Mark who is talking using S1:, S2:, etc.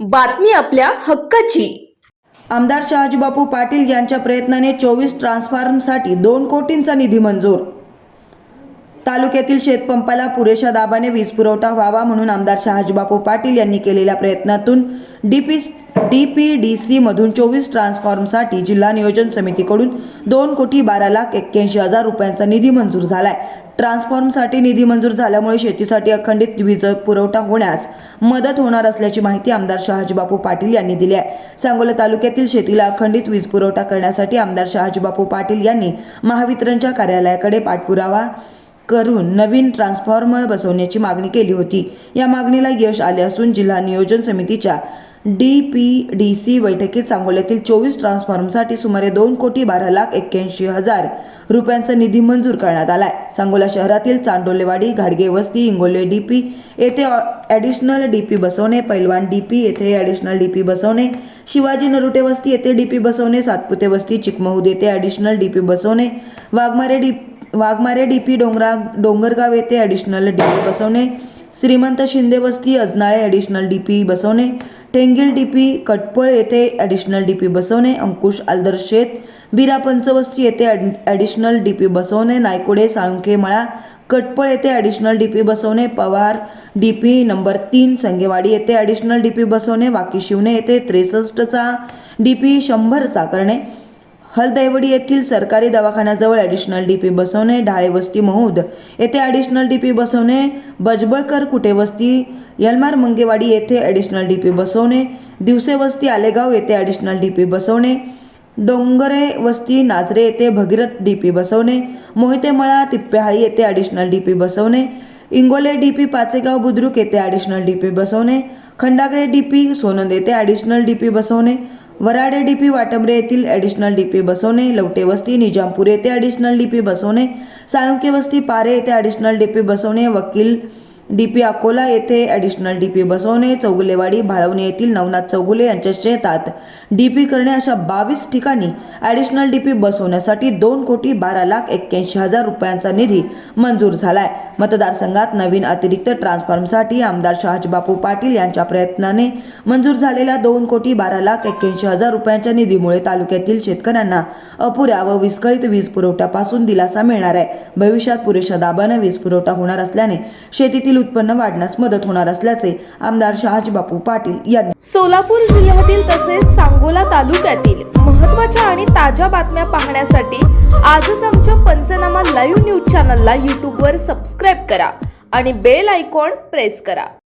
S1: बातमी आपल्या हक्काची.
S2: आमदार शहाजीबापू पाटील यांच्या प्रयत्नाने चोवीस ट्रान्सफॉर्मसाठी दोन कोटींचा निधी मंजूर तालुक्यातील शेतपंपाला पुरेशा दाबाने वीज पुरवठा व्हावा म्हणून आमदार शहाजीबापू पाटील यांनी केलेल्या प्रयत्नातून डीपी डी मधून चोवीस ट्रान्सफॉर्मसाठी जिल्हा नियोजन समितीकडून दोन कोटी बारा लाख एक्क्याऐंशी हजार रुपयांचा निधी मंजूर झालाय. ट्रान्सफॉर्मसाठी निधी मंजूर झाल्यामुळे शेतीसाठी अखंडित वीज पुरवठा होण्यास मदत होणार असल्याची माहिती आमदार शहाजीबापू पाटील यांनी दिली आहे. सांगोला तालुक्यातील शेतीला अखंडित वीज पुरवठा करण्यासाठी आमदार शहाजीबापू पाटील यांनी महावितरणच्या कार्यालयाकडे पाठपुरावा करून नवीन ट्रान्सफॉर्मर बसवण्याची मागणी केली होती. या मागणीला यश आले असून जिल्हा नियोजन समितीच्या डी पी डी सी बैठकीत सांगोल्यातील चोवीस ट्रान्सफॉर्मसाठी सुमारे दोन कोटी बारा लाख एक्क्याऐंशी हजार रुपयांचा निधी मंजूर करण्यात आलाय. सांगोला शहरातील चांडोलेवाडी घाडगे वस्ती इंगोले डीपी येथे ॲडिशनल डी पी बसवणे पैलवान डी पी येथे ॲडिशनल डी पी बसवणे शिवाजी नरुटे वस्ती येथे डी पी बसवणे सातपुते वस्ती चिकमहूद येथे ॲडिशनल डी पी बसवणे Waghmare D Waghmare D P डोंगरा डोंगरगाव येथे ॲडिशनल डी पी बसवणे. श्रीमंत शिंदे वस्ती अजनाळे ॲडिशनल डी पी बसवणे. टेंगिल डीपी कटपळ येथे ॲडिशनल डी पी बसवणे. अंकुश आलदर शेत. बिरा पंचवस्ती येथे ॲड- ॲडिशनल डीपी बसवणे. नायकोडे साळुंखे मळा. कटपळ येथे ॲडिशनल डी पी बसवणे. पवार डी पी नंबर तीन. संगेवाडी येथे ॲडिशनल डी पी बसवणे. वाकी शिवणे येथे त्रेसष्टचा डी पी शंभरचा करणे. हलदैवडी येथील सरकारी दवाखान्याजवळ ॲडिशनल डी पी बसवणे ढाळे वस्ती महूद येथे ॲडिशनल डी पी बसवणे बजबळकर कुटे वस्ती यलमार मंगेवाडी येथे ॲडिशनल डी पी बसवणे दिवसे वस्ती आलेगाव येथे ॲडिशनल डी पी बसवणे डोंगरे वस्ती नाझरे येथे भगीरथ डी पी बसवणे मोहितेमळा तिप्पेहाळी येथे ॲडिशनल डी पी बसवणे इंगोले डी पी पाचेगाव बुद्रुक येथे ॲडिशनल डी पी बसवणे खंडागळे डी पी सोनंद येथे ॲडिशनल डी पी बसवणे वराडे डीपी वाटंबरे येथील ॲडिशनल डीपी बसवणे लवटे वस्ती निजामपूर येथे ॲडिशनल डीपी बसवणे साळुंके वस्ती पारे येथे ॲडिशनल डीपी बसवणे वकील डीपी अकोला येथे ॲडिशनल डीपी बसवणे चौगुलेवाडी भाळवणे येथील नवनाथ चौगुले यांच्या शेतात डीपी करणे अशा बावीस ठिकाणी ॲडिशनल डीपी बसवण्यासाठी दोन कोटी बारा लाख एक्क्याऐंशी हजार रुपयांचा निधी मंजूर झालाय. मतदारसंघात नवीन अतिरिक्त ट्रान्सफॉर्मसाठी आमदार शहाजबापू पाटील यांच्या प्रयत्नाने मंजूर झालेल्या दोन कोटी बारा लाख एक्क्याऐंशी हजार रुपयांच्या निधीमुळे तालुक्यातील शेतकऱ्यांना अपुऱ्या व विस्कळीत वीज पुरवठ्यापासून दिलासा मिळणार आहे. भविष्यात पुरेशा दाबानं वीज पुरवठा होणार असल्याने शेतीतील उत्पन्न वाढण्यास मदत होणार असल्याचे आमदार शहाजीबापू पाटील यांनी
S1: सोलापूर जिल्ह्यातील तसेच सांगोला तालुक्यातील महत्त्वाच्या आणि ताज्या बातम्या पाहण्यासाठी आजच आमच्या पंचनामा लाईव्ह न्यूज चॅनलला यूट्यूबवर सबस्क्राईब करा आणि बेल आयकॉन प्रेस करा.